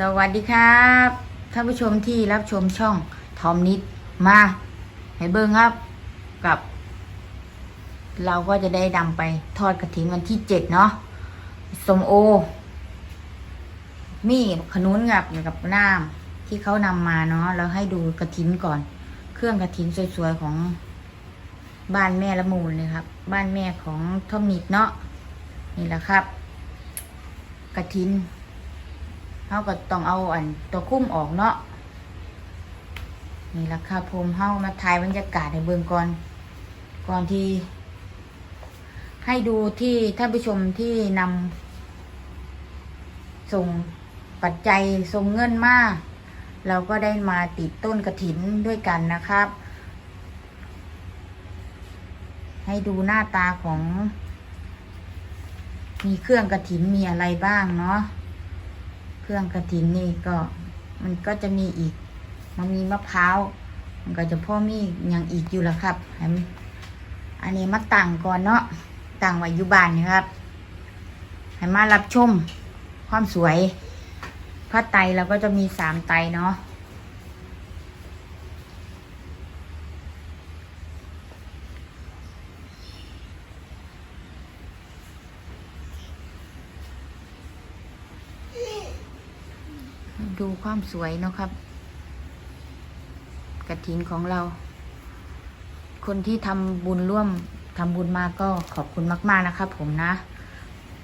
สวัสดีครับท่านผู้ชมที่รับชมช่องทอมนิดมาให้เบิ้งครับกับ เราก็จะได้ดำไปทอดกระถินวันที่เจ็ดเนาะสมโอ มีขนุนกับกับน้ำที่เขานำมาเนาะแล้วให้ดูกระถินก่อน เครื่องกระถินสวยๆของบ้านแม่ละมูลเลยครับ บ้านแม่ของทอมนิดเนาะนี่แหละครับ กระถินาก็ต้องเอาอันตัวคุ้มออกเนาะนี่ราคาพรมเฮามาถ่ายบรรยากาศในเบื้องก่อนก่อนที่ ให้ดูที่ท่านผู้ชมที่นำส่งปัจจัยส่งเงินมาเราก็ได้มาติดต้นกระถินด้วยกันนะครับ ให้ดูหน้าตาของ มีเครื่องกระถินมีอะไรบ้างเนาะ เครื่องกระถินนี่ก็มันก็จะมีอีก มันมีมะพร้าว มันก็จะพ่อมีอย่างอีกอยู่ละครับให้มันอันนี้มาตั้งก่อนเนาะตั้งไว้อยู่บ้านนะครับให้มารับชมความสวยพระไตเราก็จะมีสามไตเนาะ ดูความสวยเนาะครับ กระถินของเรา คนที่ทำบุญร่วมทำบุญมาก็ขอบคุณมาก ๆ นะครับผมนะ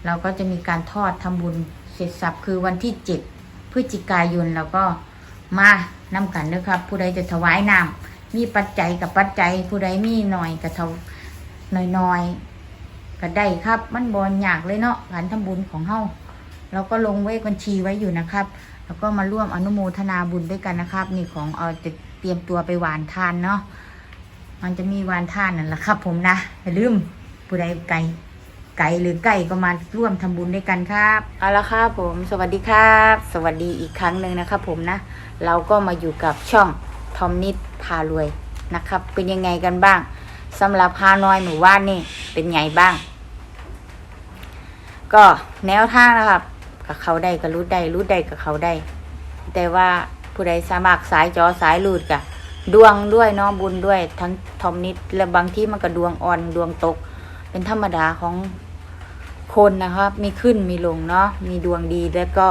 เราก็จะมีการทอดทำบุญเสร็จสับคือวันที่เจ็ดพฤศจิกายนเราก็มานำกันนะครับ ผู้ใดจะถวายน้ำมีปัจจัยกับปัจจัย ผู้ใดมีหน่อยกับเท่าน้อยๆก็ได้ครับ มันบอลอยากเลยเนาะการทำบุญของเฮาเราก็ลงไว้บัญชีไว้อยู่นะครับ แล้วก็มาร่วมอนุโมทนาบุญด้วยกันนะครับ นี่ของเอาจะเตรียมตัวไปหวานทานเนาะมันจะมีหวานทานนั่นแหละครับ ผมนะอย่าลืมผู้ใดไก่ไก่หรือไก่ก็มาร่วมทำบุญด้วยกันครับเอาละครับผม สวัสดีครับ สวัสดีอีกครั้งหนึ่งนะครับผมนะ เราก็มาอยู่กับช่องทอมนิดพารวยนะครับ เป็นยังไงกันบ้างสำหรับฮานอยหมู่ว่านี่เป็นไงบ้าง ก็แนวทางนะครับ กับเขาได้ก็รู้ได้รู้ได้กับเขาได้ แต่ว่าผู้ใดสมัครสายจอสายลูดกะดวงด้วยเน้องบุญด้วย ทั้งทอมนิดและบางที่มันก็ดวงอ่อนดวงตก เป็นธรรมดาของคนนะครับ มีขึ้นมีลงเนาะมีดวงดีแล้วก็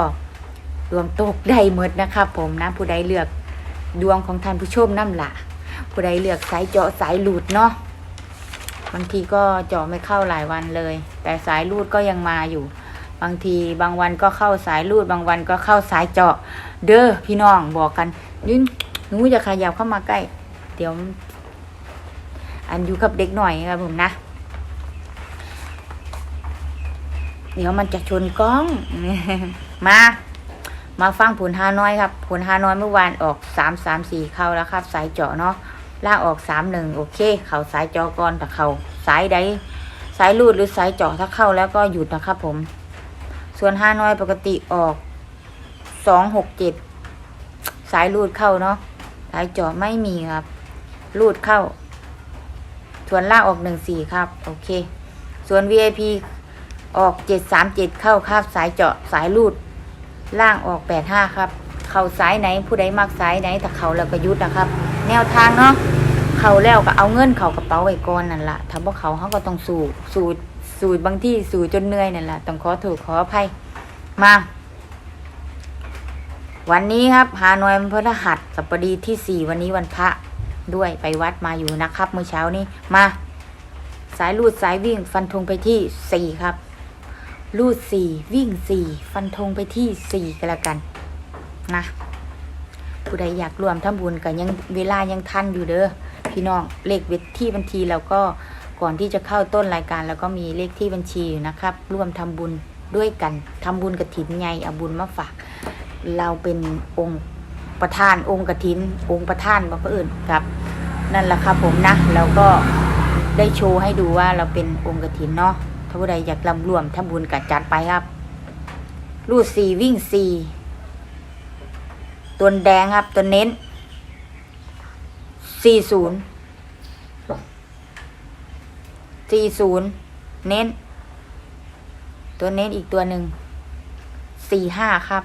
ดวงตกได้หมดนะครับผมนะ ผู้ใดเลือกดวงของท่านผู้ชมนั่นละผู้ใดเลือกสายเจาะสายหลุดเนาะบางทีก็เจาะไม่เข้าหลายวันเลย แต่สายลูดก็ยังมาอยู่ บางทีบางวันก็เข้าสายลูด บางวันก็เข้าสายเจาะ เด้อพี่น้องบอกกันนี่หนูจะขยับเข้ามาใกล้ เดี๋ยว อันอยู่กับเด็กหน่อยครับผมนะ เดี๋ยวมันจะชนกล้อง มา มาฟังผลฮานอยครับ ผลฮานอยเมื่อวานออกสามสามสี่เข้าแล้วครับ สายเจาะเนาะล่างออกสามหนึ่งโอเค เข่าสายจาะก่อนแต่เข่าสายใดสายลูดหรือสายเจาะถ้าเข้าแล้วก็หยุดนะครับผม ส่วนฮานอยปกติออกสองหกเจ็ดสายลูดเข้าเนาะสายเจาะไม่มีครับลูดเข้า ส่วนล่างออกหนึ่งสี่ครับ โอเค ส่วน VIP ออกเจ็ดสามเจ็ดเข้าครับ สายเจาะสายลูด ล่างออกแปดห้าครับ เข่าสายไหนผู้ใดมักสายไหนแต่เข่าแล้วก็ยุดนะครับ แนวทางเนาะเข่าแล้วก็เอาเงินเข่ากระเป๋าไว้ก่อนนั่นละถ้าพวกเขาเขาก็ต้องสู้สู้ สู้บางที่สู้จนเหนื่อยนั่นแหละต้องขอถูกขออภัยมา วันนี้ครับฮานอยวันพฤหัสสัปดีที่สี่วันนี้วันพระด้วยไปวัดมาอยู่นะครับเมื่อเช้านี้มา สายลูดสายวิ่งฟันธงไปที่สี่ครับ ลูดสี่วิ่งสี่ฟันธงไปที่สี่กันละกัน นะผู้ใดอยากรวมทำบุญกันยังเวลายังทันอยู่เด้อพี่น้องเลขเวทที่บัญชีเราก็ ก่อนที่จะเข้าต้นรายการแล้วก็มีเลขที่บัญชีอยู่นะครับ ร่วมทำบุญด้วยกันทำบุญกระถินไงเอาบุญมาฝาก เราเป็นองค์ประธานองค์กระถิน องค์ประธานบอกก็อื่นครับ นั่นแหละครับผมนะเราก็ได้โชว์ให้ดูว่าเราเป็นองค์กระถินเนาะถ้าผู้ใดอยากรำรวมทำบุญกับจัดไปครับ รูดสี่วิ่งสี่ตัวแดงครับตัวเน้นสี่ศูนย์ สี่ศูนย์เน้น ตัวเน้นอีกตัวหนึ่งสี่ห้าครับ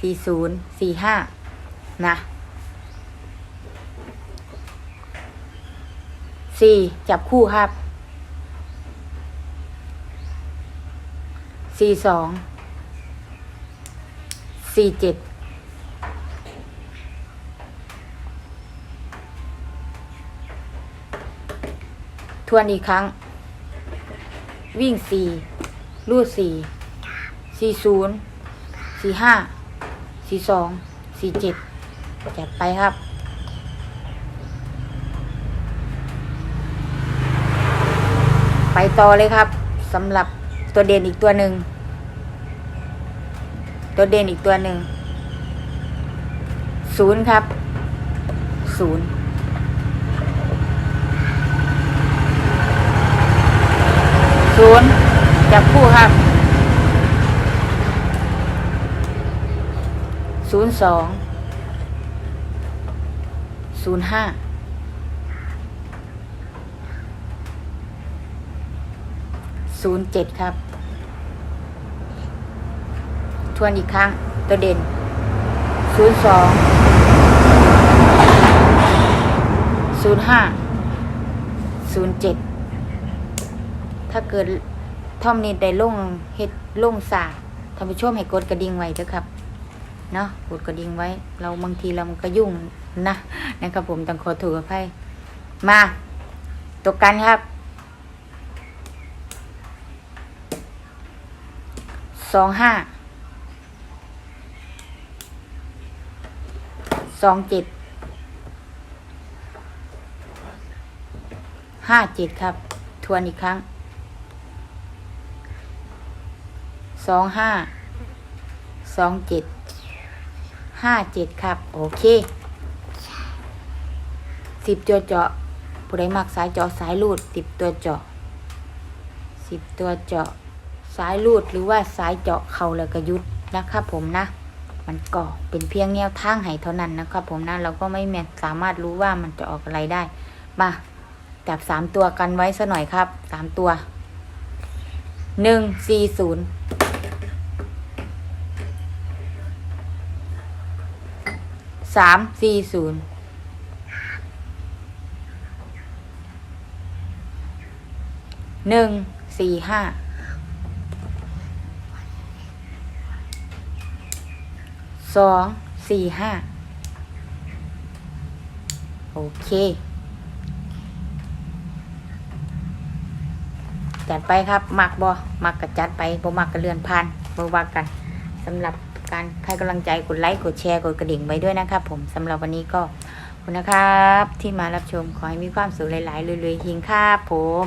สี่ศูนย์สี่ห้านะสี่จับคู่ครับสี่สองสี่เจ็ด วนอีกครั้ง วิ่งสี่ลูดสี่สี่ศูนย์สี่ห้าสี่สองสี่เจ็ดจัดไปครับไปต่อเลยครับสำหรับตัวเด่นอีกตัวหนึ่ง ตัวเด่นอีกตัวหนึ่งศูนย์ครับศูนย์ ศูนย์จับคู่ครับศูนย์สองศูนย์ห้าศูนย์เจ็ดครับ ทวนอีกครั้งตัวเด่นศูนย์สองศูนย์ห้าศูนย์เจ็ด ถ้าเกิดท่อมนี้ได้ลงเฮ็ดลงสาท่านผู้ชมให้กดกระดิ่งไว้เด้อครับเนาะกดกระดิ่งไว้ เราบางทีเรามันก็ยุ่งนะนะครับผมต้องขอถูกอภัยมาตัวกันครับสองห้าสองเจ็ดห้าเจ็ดครับ ทวนอีกครั้ง องห้าสองเจ็ดห้าเจ็ดครับ โอเคสิบตัวเจาะผู้ใดมักสายเจาะสายรูดสิบตัวเจาะสิบตัวเจาะสายรูดหรือว่าสายเจาะเข่าแล้วก็ยุดนะครับผมนะ มันก็เป็นเพียงแนวทางให้เท่านั้นนะครับผมนะเราก็ไม่แม่สามารถรู้ว่ามันจะออกอะไรได้ มาจับสามตัวกันไว้ซะหน่อยครับสามตัวหนึ่งสี่ศูนย์ สามสี่ศูนย์หนึ่งสี่ห้าสองสี่ห้าโอเค จัดไปครับ มักบอมักกระจัดไปบ่มักกระเลือนผ่านบ่ว่ากันสำหรับ การให้กำลังใจกดไลค์กดแชร์กดกระดิ่งไว้ด้วยนะครับผมสำหรับวันนี้ก็ขอบคุณนะครับ ที่มารับชมขอให้มีความสุขหลายๆเลยๆหิงครับผม